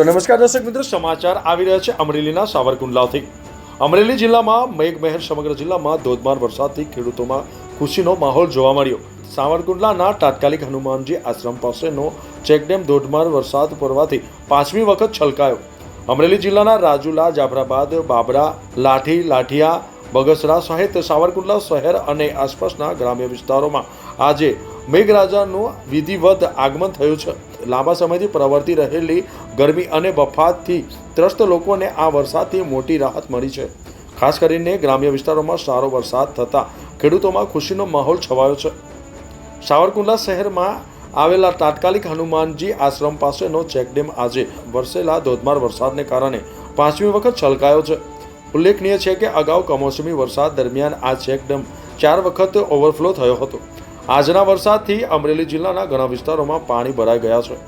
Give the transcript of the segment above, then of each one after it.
તો નમસ્કાર દર્શક મિત્રો, સમાચાર આવી રહ્યા છે અમરેલીના સાવરકુંડલાથી. અમરેલી જિલ્લામાં મેઘમહેર સમગ્ર જિલ્લામાં ધોધમાર વરસાદથી ખેડૂતોમાં ખુશીનો માહોલ જોવા મળ્યો. સાવરકુંડલાના તાત્કાલિક હનુમાનજી આશ્રમ પાસેનો ચેકડેમ ધોધમાર વરસાદ પડવાથી પાંચમી વખત છલકાયો. અમરેલી જિલ્લાના રાજુલા, જાફરાબાદ, બાબરા, લાઠી, લાઠિયા, બગસરા સહિત સાવરકુંડલા શહેર અને આસપાસના ગ્રામ્ય વિસ્તારોમાં આજે મેઘરાજાનું વિધિવત આગમન થયું છે. લાંબા સમયથી પ્રવર્તી રહેલી ગરમી અને બફાતથી ત્રસ્ત લોકોને આ વરસાદથી મોટી રાહત મળી છે. ખાસ કરીને ગ્રામ્ય વિસ્તારોમાં સારો વરસાદ થતાં ખેડૂતોમાં ખુશીનો માહોલ છવાયો છે. સાવરકુંડલા શહેરમાં આવેલા તાત્કાલિક હનુમાનજી આશ્રમ પાસેનો ચેકડેમ આજે વરસેલા ધોધમાર વરસાદને કારણે પાંચમી વખત છલકાયો છે. ઉલ્લેખનીય છે કે અગાઉ કમોસમી વરસાદ દરમિયાન આ ચેકડેમ ચાર વખત ઓવરફ્લો થયો હતો. આજના વરસાદથી અમરેલી જિલ્લાના ઘણા વિસ્તારોમાં પાણી ભરાઈ ગયા છે.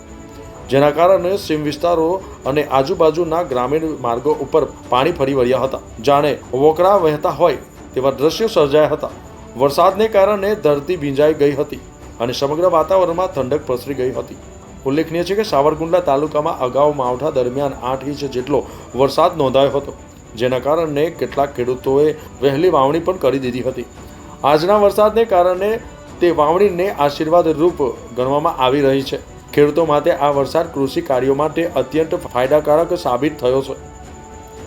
જેના કારણે સીમ વિસ્તારો અને આજુબાજુના ગ્રામીણ માર્ગો ઉપર પાણી ફરી વળ્યા હતા. જાણે વોકરા વહેતા હોય તેવા દ્રશ્યો સર્જાયા હતા. વરસાદને કારણે ધરતી ભીંજાઈ ગઈ હતી અને સમગ્ર વાતાવરણમાં ઠંડક પ્રસરી ગઈ હતી. ઉલ્લેખનીય છે કે સાવરકુંડલા તાલુકામાં અગાઉ માવઠા દરમિયાન આઠ ઇંચ જેટલો વરસાદ નોંધાયો હતો, જેના કારણે કેટલાક ખેડૂતોએ વહેલી વાવણી પણ કરી દીધી હતી. આજના વરસાદને કારણે તે વાવણીને આશીર્વાદ રૂપ ગણવામાં આવી રહી છે. ખેડૂતો માટે આ વરસાદ કૃષિ કાર્યો માટે અત્યંત ફાયદાકારક સાબિત થયો છે.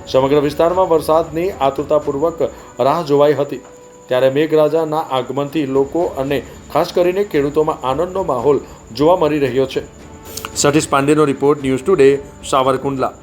સમગ્ર વિસ્તારમાં વરસાદની આતુરતાપૂર્વક રાહ જોવાઈ હતી. ત્યારે મેઘરાજાના આગમનથી લોકો અને ખાસ કરીને ખેડૂતોમાં આનંદનો માહોલ જોવા મળી રહ્યો છે. સતીશ પાંડેનો રિપોર્ટ ન્યૂઝ ટુડે, સાવરકુંડલા.